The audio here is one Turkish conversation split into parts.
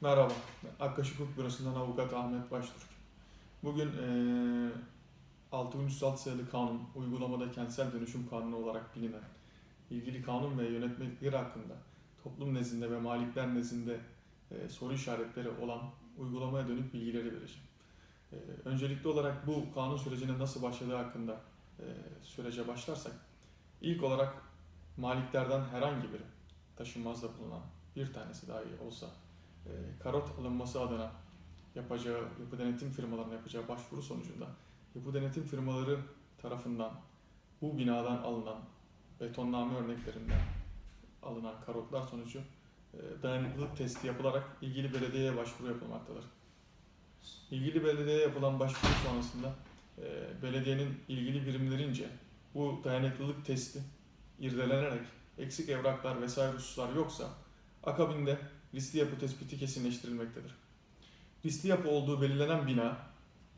Merhaba, Akkaş Hukuk Bürosu'ndan avukat Ahmet Baştürk. Bugün eee 6306 sayılı kanun, uygulamada kentsel dönüşüm kanunu olarak bilinen, ilgili kanun ve yönetmelikleri hakkında toplum nezdinde ve malikler nezdinde eee, soru işaretleri olan uygulamaya dönük bilgileri vereceğim. Eee, öncelikli olarak bu kanun sürecine nasıl başladığı hakkında eee, sürece başlarsak, ilk olarak maliklerden herhangi biri, taşınmazda bulunan bir tanesi dahi olsa e, karot alınması adına yapacağı, yapı denetim firmalarına yapacağı başvuru sonucunda yapı denetim firmaları tarafından bu binadan alınan betonname örneklerinden alınan karotlar sonucu e, dayanıklılık testi yapılarak ilgili belediyeye başvuru yapılmaktadır. İlgili belediyeye yapılan başvuru sonrasında e, belediyenin ilgili birimlerince bu dayanıklılık testi irdelenerek eksik evraklar vesaire hususlar yoksa akabinde riskli yapı tespiti kesinleştirilmektedir. Riskli yapı olduğu belirlenen bina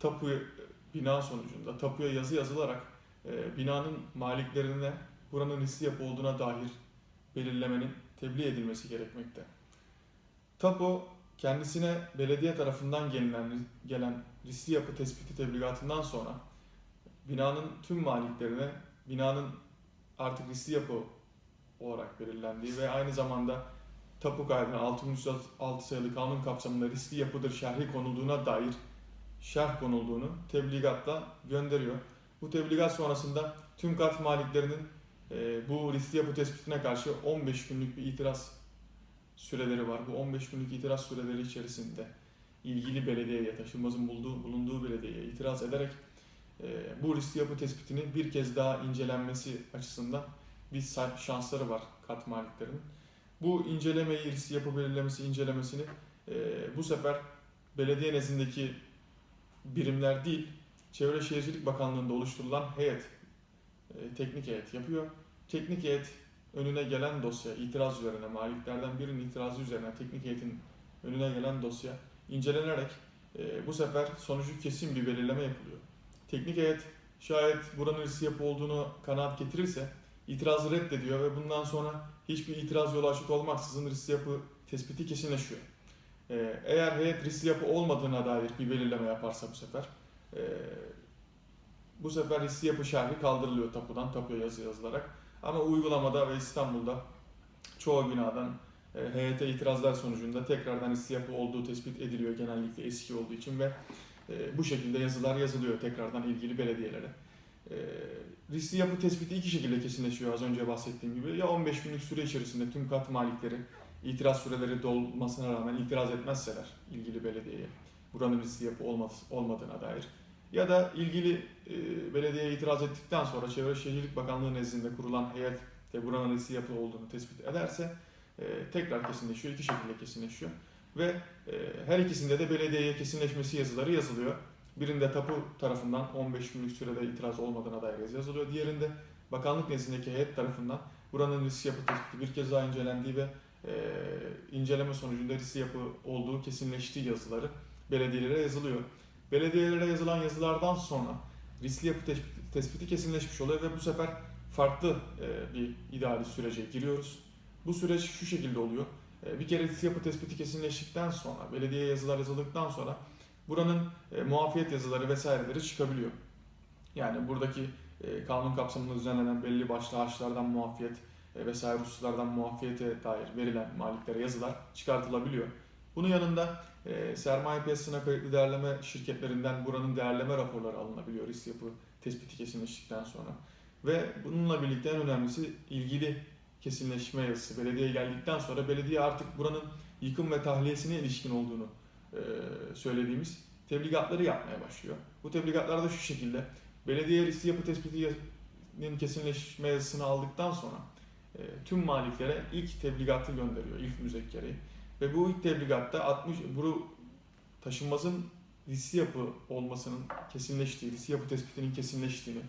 tapu bina sonucunda tapuya yazı yazılarak e, binanın maliklerine buranın riskli yapı olduğuna dair belirlemenin tebliğ edilmesi gerekmekte. Tapu kendisine belediye tarafından gelen, gelen riskli yapı tespiti tebligatından sonra binanın tüm maliklerine binanın artık riskli yapı olarak belirlendiği ve aynı zamanda tapu kaydına 6306 sayılı kanun kapsamında riskli yapıdır şerhi konulduğuna dair şerh konulduğunu tebligatla gönderiyor. Bu tebligat sonrasında tüm kat maliklerinin e, bu riskli yapı tespitine karşı 15 günlük bir itiraz süreleri var. Bu 15 günlük itiraz süreleri içerisinde ilgili belediyeye, taşınmazın bulduğu, bulunduğu belediyeye itiraz ederek e, bu riskli yapı tespitinin bir kez daha incelenmesi açısından bir şansları var kat maliklerinin. Bu incelemeyi, risk yapı belirlemesi incelemesini e, bu sefer belediye nezdindeki birimler değil, Çevre Şehircilik Bakanlığı'nda oluşturulan heyet, e, teknik heyet yapıyor. Teknik heyet önüne gelen dosya, itiraz üzerine, maliklerden birinin itirazı üzerine teknik heyetin önüne gelen dosya incelenerek e, bu sefer sonucu kesin bir belirleme yapılıyor. Teknik heyet şayet buranın risk yapı olduğunu kanaat getirirse itirazı reddediyor ve bundan sonra hiçbir itiraz yolu açık olmaksızın risk yapı tespiti kesinleşiyor. Ee, Eğer heyet risk yapı olmadığına dair bir belirleme yaparsa bu sefer e, bu sefer risk yapı şerhi kaldırılıyor tapudan tapuya yazı yazılarak. Ama uygulamada ve İstanbul'da çoğu binadan e, heyete itirazlar sonucunda tekrardan risk yapı olduğu tespit ediliyor genellikle eski olduğu için ve e, bu şekilde yazılar yazılıyor tekrardan ilgili belediyelere. E, riskli yapı tespiti iki şekilde kesinleşiyor az önce bahsettiğim gibi. Ya 15 günlük süre içerisinde tüm kat malikleri itiraz süreleri dolmasına rağmen itiraz etmezseler ilgili belediyeye buranın riskli yapı olmadığına dair ya da ilgili e, belediyeye itiraz ettikten sonra Çevre Şehircilik Bakanlığı nezdinde kurulan heyet de buranın riskli yapı olduğunu tespit ederse e, tekrar kesinleşiyor. iki şekilde kesinleşiyor. Ve e, her ikisinde de belediyeye kesinleşmesi yazıları yazılıyor. Birinde tapu tarafından 15 günlük sürede itiraz olmadığına dair yazı yazılıyor. Diğerinde bakanlık nezdindeki heyet tarafından buranın risk yapı tespiti bir kez daha incelendiği ve e, inceleme sonucunda risk yapı olduğu kesinleştiği yazıları belediyelere yazılıyor. Belediyelere yazılan yazılardan sonra riskli yapı tespiti, kesinleşmiş oluyor ve bu sefer farklı e, bir idari sürece giriyoruz. Bu süreç şu şekilde oluyor. E, bir kere riskli yapı tespiti kesinleştikten sonra, belediye yazılar yazıldıktan sonra buranın e, muafiyet yazıları vesaireleri çıkabiliyor. Yani buradaki e, kanun kapsamında düzenlenen belli başlı harçlardan muafiyet e, vesaire hususlardan muafiyete dair verilen maliklere yazılar çıkartılabiliyor. Bunun yanında e, sermaye piyasasına kayıtlı değerleme şirketlerinden buranın değerleme raporları alınabiliyor risk yapı tespiti kesinleştikten sonra. Ve bununla birlikte en önemlisi ilgili kesinleşme yazısı belediyeye geldikten sonra belediye artık buranın yıkım ve tahliyesine ilişkin olduğunu söylediğimiz tebligatları yapmaya başlıyor. Bu tebligatlarda şu şekilde belediye riskli yapı tespitinin kesinleşme yazısını aldıktan sonra e, tüm maliklere ilk tebligatı gönderiyor, ilk müzekkereyi. Ve bu ilk tebligatta 60 bu taşınmazın riskli yapı olmasının kesinleştiği, riskli yapı tespitinin kesinleştiğini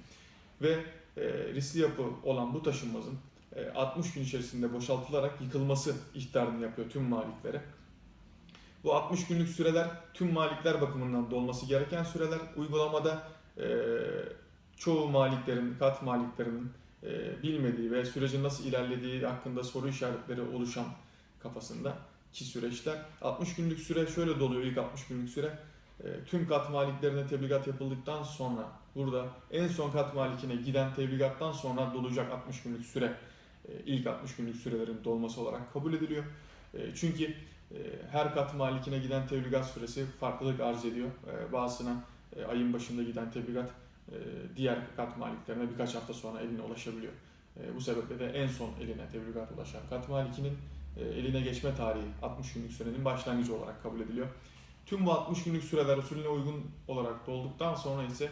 ve e, riskli yapı olan bu taşınmazın e, 60 gün içerisinde boşaltılarak yıkılması ihtarını yapıyor tüm maliklere. Bu 60 günlük süreler tüm malikler bakımından dolması gereken süreler. Uygulamada e, çoğu maliklerin, kat maliklerinin e, bilmediği ve sürecin nasıl ilerlediği hakkında soru işaretleri oluşan kafasında ki süreçler. 60 günlük süre şöyle doluyor ilk 60 günlük süre. E, tüm kat maliklerine tebligat yapıldıktan sonra burada en son kat malikine giden tebligattan sonra dolacak 60 günlük süre e, ilk 60 günlük sürelerin dolması olarak kabul ediliyor. E, Çünkü her kat malikine giden tebligat süresi farklılık arz ediyor. E, Bazısına e, ayın başında giden tebligat e, diğer kat maliklerine birkaç hafta sonra eline ulaşabiliyor. E, Bu sebeple de en son eline tebligat ulaşan kat malikinin e, eline geçme tarihi 60 günlük sürenin başlangıcı olarak kabul ediliyor. Tüm bu 60 günlük süreler usulüne uygun olarak dolduktan sonra ise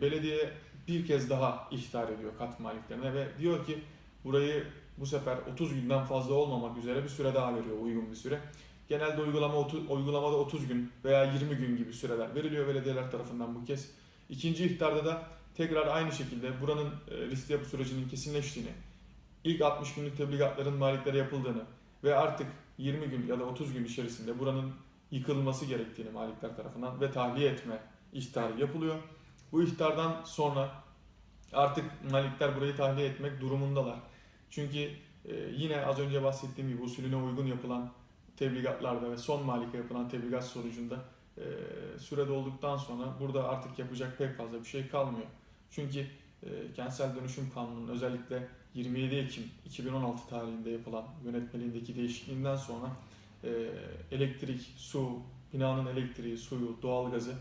belediye bir kez daha ihtar ediyor kat maliklerine ve diyor ki burayı bu sefer 30 günden fazla olmamak üzere bir süre daha veriyor uygun bir süre. Genelde uygulama 30, uygulamada 30 gün veya 20 gün gibi süreler veriliyor belediyeler tarafından bu kez. İkinci ihtarda da tekrar aynı şekilde buranın e, liste yapı sürecinin kesinleştiğini, ilk 60 günlük tebligatların maliklere yapıldığını ve artık 20 gün ya da 30 gün içerisinde buranın yıkılması gerektiğini malikler tarafından ve tahliye etme ihtarı yapılıyor. Bu ihtardan sonra artık malikler burayı tahliye etmek durumundalar. Çünkü e, yine az önce bahsettiğim gibi usulüne uygun yapılan tebligatlarda ve son malike yapılan tebligat sonucunda e, süre dolduktan sonra burada artık yapacak pek fazla bir şey kalmıyor. Çünkü e, kentsel dönüşüm kanununun özellikle 27 Ekim 2016 tarihinde yapılan yönetmeliğindeki değişikliğinden sonra e, elektrik, su, binanın elektriği, suyu, doğalgazı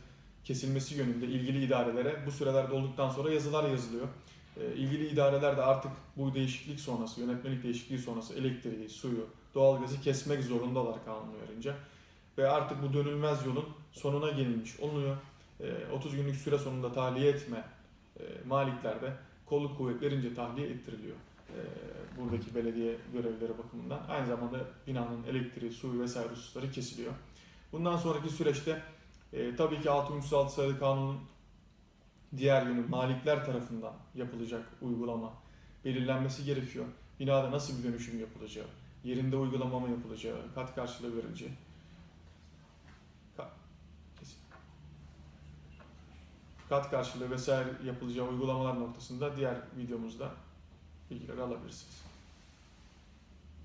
kesilmesi yönünde ilgili idarelere bu süreler dolduktan sonra yazılar yazılıyor. E, ilgili idareler de artık bu değişiklik sonrası, yönetmelik değişikliği sonrası elektriği, suyu, doğalgazı kesmek zorundalar kanun uyarınca. Ve artık bu dönülmez yolun sonuna gelinmiş olunuyor. E, 30 günlük süre sonunda tahliye etme e, maliklerde kolluk kuvvetlerince tahliye ettiriliyor. E, buradaki belediye görevlileri bakımından. Aynı zamanda binanın elektriği, suyu vesaire hususları kesiliyor. Bundan sonraki süreçte e, tabii ki 636 sayılı kanunun diğer yönü malikler tarafından yapılacak uygulama belirlenmesi gerekiyor. Binada nasıl bir dönüşüm yapılacağı, yerinde uygulama mı yapılacağı, kat karşılığı verileceği. Ka- kat karşılığı vesaire yapılacağı uygulamalar noktasında diğer videomuzda bilgileri alabilirsiniz.